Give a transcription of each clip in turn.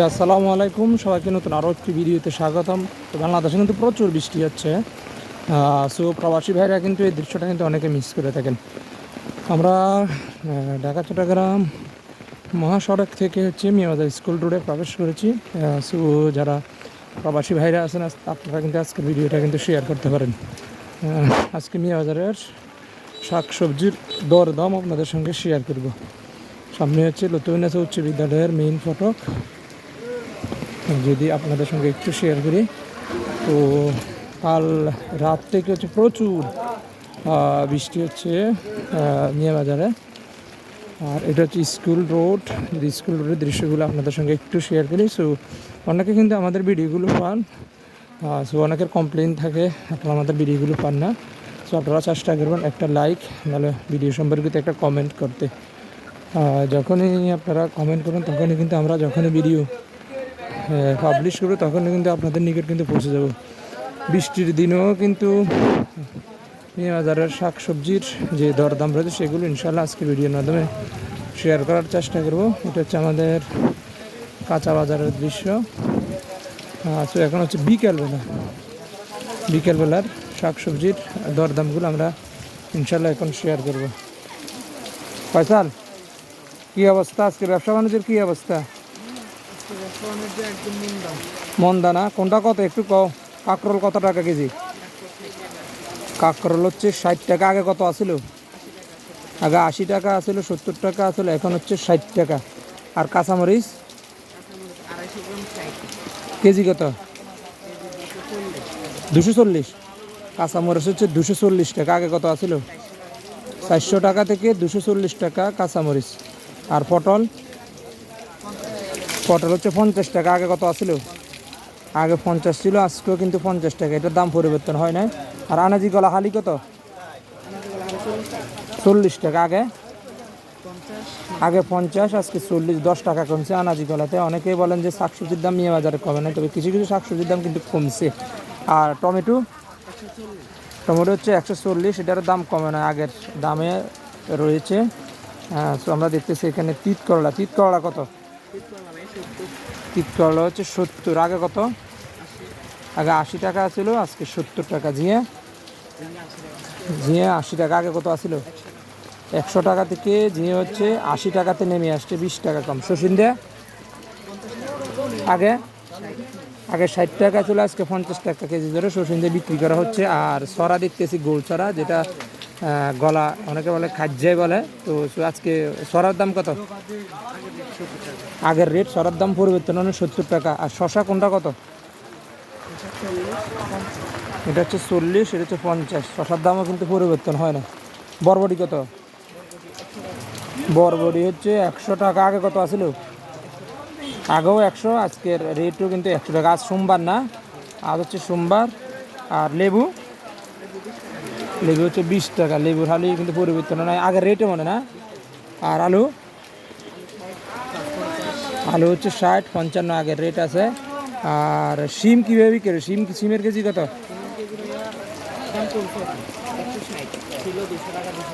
আসসালামু আলাইকুম। সবাইকে নতুন আরও একটি ভিডিওতে স্বাগতম। তো বাংলাদেশে কিন্তু প্রচুর বৃষ্টি হচ্ছে। সো প্রবাসী ভাইরা কিন্তু এই দৃশ্যটা কিন্তু অনেকে মিস করে থাকেন। আমরা ঢাকা, চট্টগ্রাম মহাসড়ক থেকে হচ্ছে মিয়াবাজার স্কুল রোডে প্রবেশ করেছি। সো যারা প্রবাসী ভাইরা আছেন আপনারা কিন্তু আজকের ভিডিওটা কিন্তু শেয়ার করতে পারেন। আজকে মিয়াবাজারের শাক সবজির দর দাম আপনাদের সঙ্গে শেয়ার করব। সামনে হচ্ছে লতুবিনাথ উচ্চ বিদ্যালয়ের মেইন ফটক। যদি আপনাদের সঙ্গে একটু শেয়ার করি, তো কাল রাত থেকে হচ্ছে? প্রচুর বৃষ্টি হচ্ছে বাজারে আর এটা হচ্ছে স্কুল রোড যদি স্কুল রোডের দৃশ্যগুলো আপনাদের সঙ্গে একটু শেয়ার করি সো অনেকে কিন্তু আমাদের ভিডিওগুলো পান সো অনেকের কমপ্লেন থাকে, আপনারা আমাদের ভিডিওগুলো পান না। সো আপনারা চেষ্টা করবেন একটা লাইক নাহলে ভিডিও সম্পর্কিত একটা কমেন্ট করতে। যখনই আপনারা কমেন্ট করবেন, তখনই কিন্তু আমরা যখনই ভিডিও পাবলিশ করব, তখন কিন্তু আপনাদের নিকট কিন্তু পৌঁছে যাব। বৃষ্টির দিনেও কিন্তু বাজারের শাক সবজির যে দরদাম রয়েছে, সেগুলো ইনশাল্লাহ আজকে ভিডিওর মাধ্যমে শেয়ার করার চেষ্টা করব। এটা হচ্ছে আমাদের কাঁচা বাজারের দৃশ্য। তো এখন হচ্ছে বিকেলবেলা। বিকেলবেলার শাক সবজির দরদামগুলো আমরা ইনশাল্লাহ এখন শেয়ার করব। ফয়সাল, কী অবস্থা? আজকে ব্যবসা বাণিজ্যের কী অবস্থা? মন্দানা কোনটা কত? একটু কও। কাকরোল কত টাকা কেজি? কাকরোল হচ্ছে ষাট টাকা। আগে কত আছিল? আগে আশি টাকা আছিল, সত্তর টাকা আছিল, এখন হচ্ছে ষাট টাকা। আর কাঁচামরিচ? কেজি কত? দুশো চল্লিশ। কাঁচামরিচ হচ্ছে দুশো চল্লিশ টাকা। আগে কত আছিল? চারশো টাকা থেকে দুশো চল্লিশ টাকা কাঁচামরিচ। আর পটল? পটল হচ্ছে পঞ্চাশ টাকা, আগে কত আছিল? আগে পঞ্চাশ ছিল, আজকেও কিন্তু পঞ্চাশ টাকা। এটার দাম পরিবর্তন হয় নাই। আর আনাজি গলা হালি কত? চল্লিশ টাকা, আগে? আগে পঞ্চাশ, আজকে চল্লিশ, দশ টাকা কমছে আনাজি গলাতে অনেকেই বলেন যে শাকসবজির দাম নিয়ে বাজারে কমে না তবে কিছু কিছু শাকসবজির দাম কিন্তু কমছে। আর টমেটো? টমেটো হচ্ছে একশো চল্লিশ, এটার দাম কমে না আগের দামে রয়েছে। তো আমরা দেখতেছি এখানে তিত করলা। তিত করলা কত? তিত করলা হচ্ছে সত্তর। আগে কত? আগে আশি টাকা ছিল আজকে সত্তর টাকা। ঝিয়ে ঝিয়ে আশি টাকা। আগে কত আছিল? একশো টাকা থেকে ঝিয়ে হচ্ছে আশি টাকাতে নেমে আসছে, বিশ টাকা কম। শশিন দে। আগে? আগে ষাট টাকা ছিল, আজকে পঞ্চাশ টাকা কেজি ধরে শশিন দিয়ে বিক্রি করা হচ্ছে। আর সরা দেখতেছি, গোল সরা যেটা গলা অনেকে বলে খাজ্জাই বলে। তো আজকে সরার দাম কত? আগের রেট সরার দাম পরিবর্তন হলো সত্তর টাকা। আর শশা কোনটা কত? এটা হচ্ছে চল্লিশ, এটা হচ্ছে পঞ্চাশ। শশার দামও কিন্তু পরিবর্তন হয় না। বরবটি কত? বরবটি হচ্ছে একশো টাকা। আগে কত আছিল? আগেও একশো, আজকের রেটও কিন্তু একশো টাকা। আজ সোমবার না, আজ হচ্ছে সোমবার। আর লেবু? লেবু হচ্ছে বিশ টাকা। লেবুর হালি কিন্তু পরিবর্তন হয় আগের রেটে মনে না? আর আলু? আলু হচ্ছে ষাট পঞ্চান্ন আগের রেট আছে। আর সিম কীভাবে বিক্রি? সিম সিমের কেজি কত?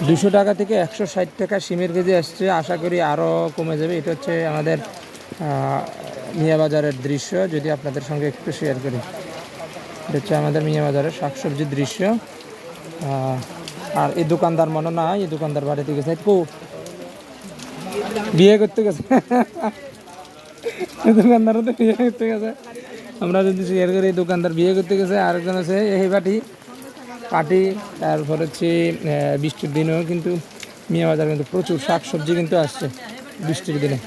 দুশো টাকা থেকে একশো ষাট টাকা সিমের কেজি আসছে। আশা করি আরও কমে যাবে। এটা হচ্ছে আমাদের আহ, মিয়া বাজারের দৃশ্য। যদি আপনাদের সঙ্গে একটু শেয়ার করি। এটা হচ্ছে আমাদের মিয়া বাজারের শাকসবজির দৃশ্য। আর এই দোকানদার মনে না এই দোকানদার বাড়িতে গেছে। কো বিয়ে করতে গেছে। দোকানদারও তো বিয়ে করতে গেছে। আমরা যদি শেয়ার করি দোকানদার বিয়ে করতে গেছে আরেকজন আছে এই পাটি পাটি তারপর হচ্ছে বৃষ্টির দিনেও কিন্তু মিয়া বাজার কিন্তু প্রচুর শাক সবজি কিন্তু আসছে বৃষ্টির দিনে।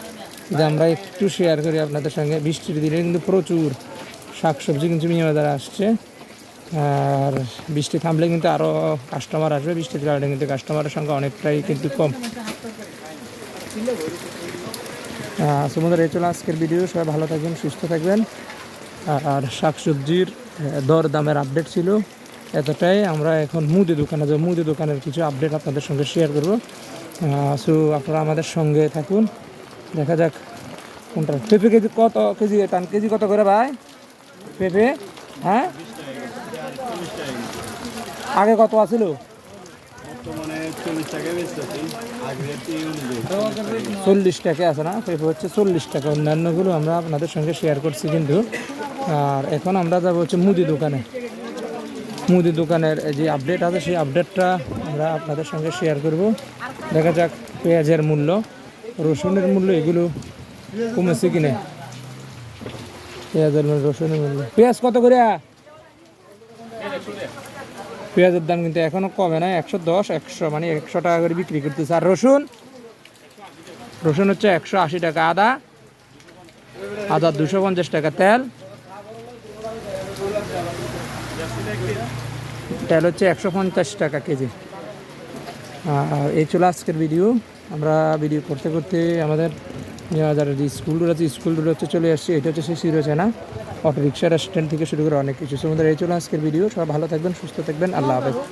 যদি আমরা একটু শেয়ার করি আপনাদের সঙ্গে, বৃষ্টির দিনে কিন্তু প্রচুর শাক সবজি কিন্তু মিয়া বাজারে আসছে। আর বৃষ্টি থামলে কিন্তু আরও কাস্টমার আসবে। বৃষ্টির কারণে কিন্তু কাস্টমারের সংখ্যা অনেকটাই কিন্তু কম। সুমন্দার এই চলো আজকের ভিডিও সবাই ভালো থাকবেন, সুস্থ থাকবেন। আর শাকসবজির দর দামের আপডেট ছিল এতটাই। আমরা এখন মুদি দোকানে যাব। মুদি দোকানের কিছু আপডেট আপনাদের সঙ্গে শেয়ার করব। সো আপনারা আমাদের সঙ্গে থাকুন। দেখা যাক কোনটা। পেঁপে কেজি কত কেজি? টান কেজি কত করে ভাই? পেঁপে? হ্যাঁ? আগে কত আছিল? চল্লিশ টাকা আছে না? পেঁপে হচ্ছে চল্লিশ টাকা। অন্যান্যগুলো আমরা আপনাদের সঙ্গে শেয়ার করছি কিন্তু। আর এখন আমরা যাব হচ্ছে মুদি দোকানে। মুদি দোকানের যে আপডেট আছে সেই আপডেটটা আমরা আপনাদের সঙ্গে শেয়ার করব। দেখা যাক পেঁয়াজের মূল্য। রসুনের মূল্য এগুলো কমেছে কিনে? পেঁয়াজের মূল্য রসুনের মূল্য। পেঁয়াজ কত করে পেঁয়াজের দাম কিন্তু এখনও কমে না একশো দশ, একশো মানে একশো টাকা করে বিক্রি করতেছে। আর রসুন? রসুন হচ্ছে একশো আশি টাকা আদা আদা দুশো পঞ্চাশ টাকা তেল। তেল হচ্ছে একশো পঞ্চাশ টাকা কেজি। আর এই ছিল আজকের ভিডিও। আমরা ভিডিও করতে করতে আমাদের বাজারের যে স্কুলগুলো আছে স্কুলগুলো হচ্ছে চলে আসছে, এটা হচ্ছে সেই সিরোচেনা অটো রিক্সা স্ট্যান্ড থেকে শুরু করে অনেক কিছু। সুন্দর এই চলো আজকের ভিডিও। সবাই ভালো থাকবেন, সুস্থ থাকবেন। আল্লাহ হাফেজ।